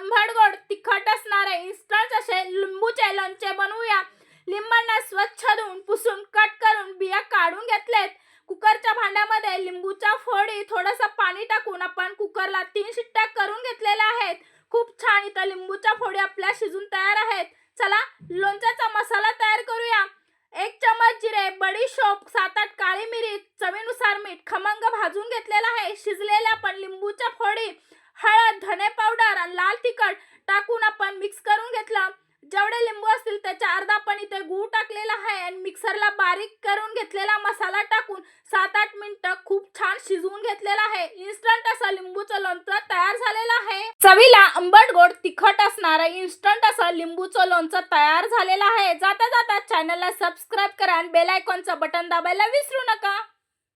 आंबट गोड तिखट असणारे इन्स्टंट असे लिंबूचे लोणचे बनवूया. लिंबांना स्वच्छ धुवून पुसून कट करून बिया काढून घेतलेत. कुकरच्या भांड्यामध्ये लिंबूच्या फोडी थोडंसं पाणी टाकून आपण कुकरला तीन शिट्ट्या करून घेतलेल्या आहेत. खूप छान इथं लिंबूच्या फोडी आपल्या शिजून तयार आहेत. चला लोणच्याचा मसाला तयार करूया. एक चमच जिरे बडीशोप सात आठ काळी मिरी चवीनुसार मीठ खमंग भाजून घेतलेला आहे. शिजलेल्या पण लिंबूच्या फोडी असतील त्याच्या अर्धा पण इथे गूळ टाकलेला आहे आणि मिक्सरला बारीक करून घेतलेला मसाला टाकून सात आठ मिनिटं खूप छान शिजवून घेतलेला आहे. इन्स्टंट असं लिंबूचं लोणचं तयार झालेलं आहे. चवीला आंबट गोड तिखट असणारा इन्स्टंट असं लिंबूचं लोणचं तयार झालेलं आहे. जाता जाता चॅनलला सबस्क्राईब करा आणि बेल आयकॉनचं बटन दाबायला विसरू नका.